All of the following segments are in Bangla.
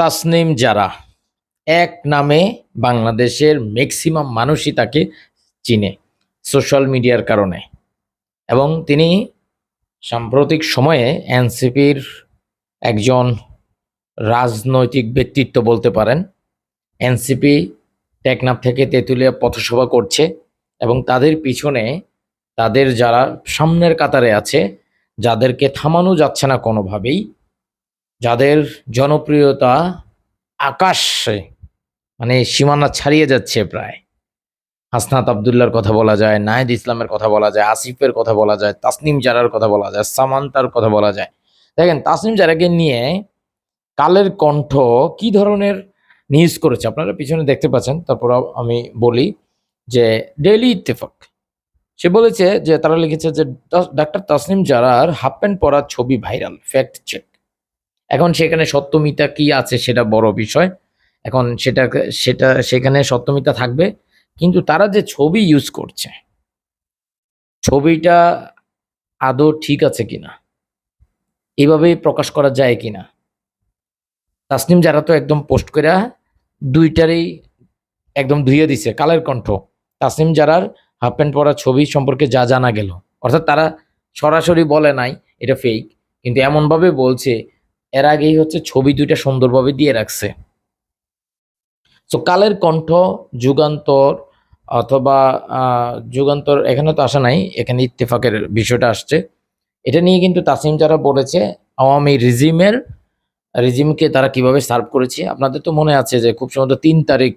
তাসনিম যারা এক নামে বাংলাদেশের ম্যাক্সিমাম মানুষই তাকে চিনে সোশ্যাল মিডিয়ার কারণে। এবং তিনি সাম্প্রতিক সময়ে এনসিপির একজন রাজনৈতিক ব্যক্তিত্ব বলতে পারেন। এনসিপি টেকনাফ থেকে তেঁতুলিয়া পথসভা করছে এবং তাদের পিছনে তাদের যারা সামনের কাতারে আছে, যাদেরকে থামানো যাচ্ছে না কোনোভাবেই যাদের জনপ্রিয়তা আকাশে মানে সীমানা ছাড়িয়ে যাচ্ছে প্রায়। হাসনাত আবদুল্লার কথা বলা যায়, নাহিদ ইসলামের কথা বলা যায়, আসিফের কথা বলা যায়, তাসনিম জারার কথা বলা যায়, সামান্তার কথা বলা যায়। দেখেন, তাসনিম জারাকে নিয়ে কালের কণ্ঠ কি ধরনের নিউজ করেছে? আপনারা পিছনে দেখতে পাচ্ছেন, তারপর আমি বলি যে ডেইলি ইত্তেফাক সে বলেছে যে, তারা লিখেছে যে ডাক্তার তাসনিম জারার হাফ প্যান্ট পরা ছবি ভাইরাল ফ্যাক্ট চেক এখন সেখানে সত্যমিতা কি আছে সেটা বড় বিষয়। এখন সেটা সেটা, সেখানে সত্যমিতা থাকবে। কিন্তু তারা যে ছবি ইউজ করছে, ছবিটা আদৌ ঠিক আছে কিনা, এভাবেই প্রকাশ করা যায় কিনা, তাসনিম যারা তো একদম পোস্ট করে দুইটারই একদম ধুয়ে দিছে, কালের কণ্ঠ। তাসনিম যারার হাফ প্যান্ট পরা ছবি সম্পর্কে যা জানা গেল। অর্থাৎ তারা সরাসরি বলে নাই, এটা ফেক কিন্তু এমনভাবে বলছে এর আগেই হচ্ছে ছবি দুইটা সুন্দরভাবে দিয়ে রাখছে। তো কালের কণ্ঠ, যুগান্তর অথবা যুগান্তর এখানে তো আসা নাই, এখানে ইত্তেফাকের বিষয়টা আসছে। এটা নিয়ে কিন্তু তাসিম যারা বলেছে, আওয়ামী রিজিমের, রিজিমকে তারা কীভাবে সার্ভ করেছে, আপনাদের তো মনে আছে যে খুব সম্ভবত তিন তারিখ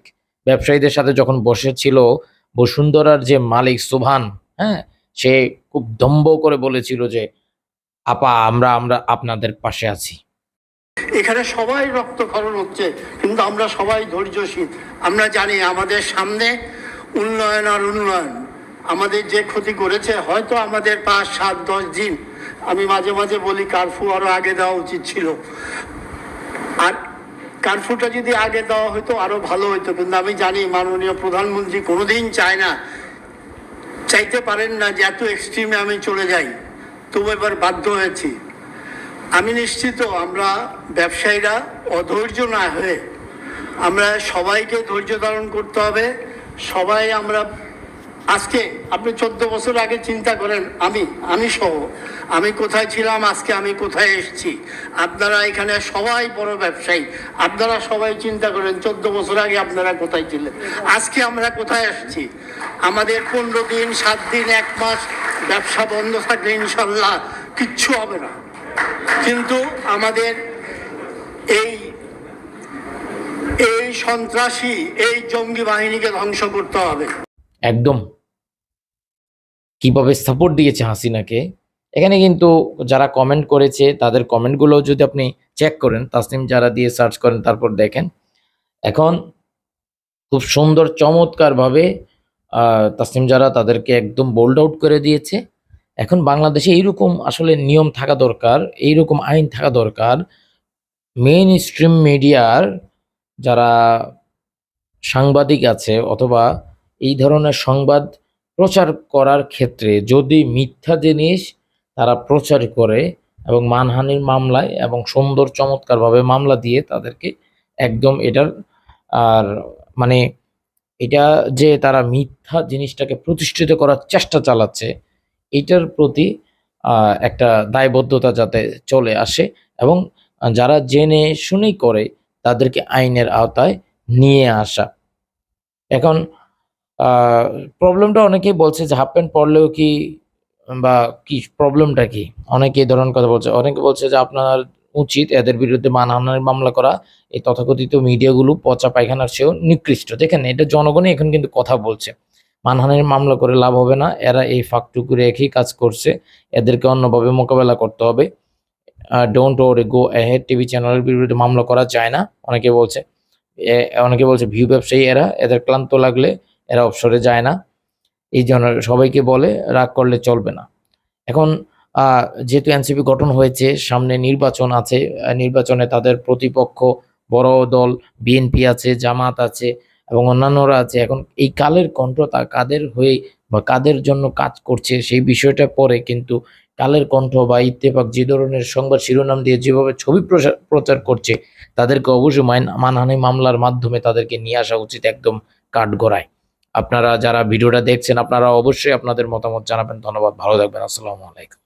ব্যবসায়ীদের সাথে যখন বসেছিল, বসুন্ধরার যে মালিক সুভান হ্যাঁ সে খুব দম্ভ করে বলেছিল যে, আপা, আমরা আমরা আপনাদের পাশে আছি। এখানে সবাই রক্তক্ষরণ হচ্ছে, কিন্তু আমরা সবাই ধৈর্যশীল। আমরা জানি আমাদের সামনে উন্নয়ন আর উন্নয়ন। আমাদের যে ক্ষতি করেছে, হয়তো আমাদের পাঁচ, সাত, দশ দিন, আমি মাঝে মাঝে বলি, কারফু আরও আগে দেওয়া উচিত ছিল। আর কারফুটা যদি আগে দেওয়া হতো, আরও ভালো হতো কিন্তু আমি জানি মাননীয় প্রধানমন্ত্রী কোনোদিন চায় না। চাইতে পারেন না যে এত এক্সট্রিমে আমি চলে যাই। তবু এবার বাধ্য হয়েছি। আমি নিশ্চিত আমরা ব্যবসায়ীরা অধৈর্য না হয়ে আমরা সবাইকে ধৈর্য ধারণ করতে হবে। সবাই আমরা আজকে, আপনি চোদ্দ বছর আগে চিন্তা করেন, আমি আমি সহ, আমি কোথায় ছিলাম, আজকে আমি কোথায় এসেছি? আপনারা এখানে সবাই বড় ব্যবসায়ী। আপনারা সবাই চিন্তা করেন, চোদ্দ বছর আগে আপনারা কোথায় ছিলেন? আজকে আমরা কোথায় এসেছি? আমাদের পনেরো দিন, সাত দিন, এক মাস ব্যবসা বন্ধ থাকলে ইনশাল্লাহ কিচ্ছু হবে না। কিন্তু আমাদের এই এই সন্ত্রাসী, এই জঙ্গি বাহিনীকে ধ্বংস করতে হবে। একদম। কীভাবে সাপোর্ট দিয়েছে হাসিনাকে? এখানে কিন্তু যারা কমেন্ট করেছে, তাদের কমেন্টগুলো যদি আপনি চেক করেন, তাসনিম যারা দিয়ে সার্চ করেন, তারপর দেখেন। এখন খুব সুন্দর, চমৎকারভাবে তাসনিম যারা তাদেরকে একদম বোল্ড আউট করে দিয়েছে। এখন বাংলাদেশে এইরকম আসলে নিয়ম থাকা দরকার, এইরকম আইন থাকা দরকার। মেইন স্ট্রিম মিডিয়ার যারা সাংবাদিক আছে অথবা এই ধরনের সংবাদ প্রচার করার ক্ষেত্রে যদি মিথ্যা জিনিস তারা প্রচার করে এবং মানহানির মামলায় এবং সুন্দর চমৎকারভাবে মামলা দিয়ে তাদেরকে একদম এটার আর মানে এটা যে তারা মিথ্যা জিনিসটাকে প্রতিষ্ঠিত করার চেষ্টা চালাচ্ছে এটার প্রতি একটা দায়বদ্ধতা যাতে চলে আসে এবং যারা জেনে শুনেই করে তাদেরকে আইনের আওতায় নিয়ে আসা। এখন প্রবলেমটা অনেকেই বলছে যে হাফ প্যান্ট পরলেও কি, বা কি প্রবলেমটা কি? অনেকে এই ধরনের কথা বলছে। অনেকে বলছে যে আপনার উচিত এদের বিরুদ্ধে মানহানির মামলা করা। এই তথাকথিত মিডিয়াগুলো পচা পায়খানার চেয়েও নিকৃষ্ট। দেখেন, এটা জনগণই এখন কিন্তু কথা বলছে। মানহানির মামলা করে লাভ হবে না। এরা এই ফাঁকটুকু রেখেই কাজ করছে। এদেরকে অন্যভাবে মোকাবেলা করতে হবে। ডোন্ট ওরে গো অ্যাহেড টিভি চ্যানেলের বিরুদ্ধে মামলা করা যায় না, অনেকে বলছে। অনেকে বলছে, ভিউ ব্যবসায়ী এরা, এদের ক্লান্ত লাগলে এরা অবসরে যায় না। এই জন্য সবাইকে বলে, রাগ করলে চলবে না। এখন যেহেতু এনসিপি গঠন হয়েছে, সামনে নির্বাচন আছে নির্বাচনে তাদের প্রতিপক্ষ বড় দল, বিএনপি আছে, জামাত আছে এবং অন্যান্যরা আছে এখন এই কালের কণ্ঠ তা কাদের হয়ে বা কাদের জন্য কাজ করছে সেই বিষয়টা পরে কিন্তু কালের কণ্ঠ বা ইত্তেফাক যে ধরনের সংবাদ শিরোনাম দিয়ে যেভাবে ছবি প্রচার করছে, তাদেরকে অবশ্যই মানহানি মামলার মাধ্যমে তাদেরকে নিয়ে আসা উচিত একদম কাঠগড়ায় আপনারা যারা ভিডিওটা দেখছেন, আপনারা অবশ্যই আপনাদের মতামত জানাবেন। ধন্যবাদ, ভালো থাকবেন। আসসালামু আলাইকুম।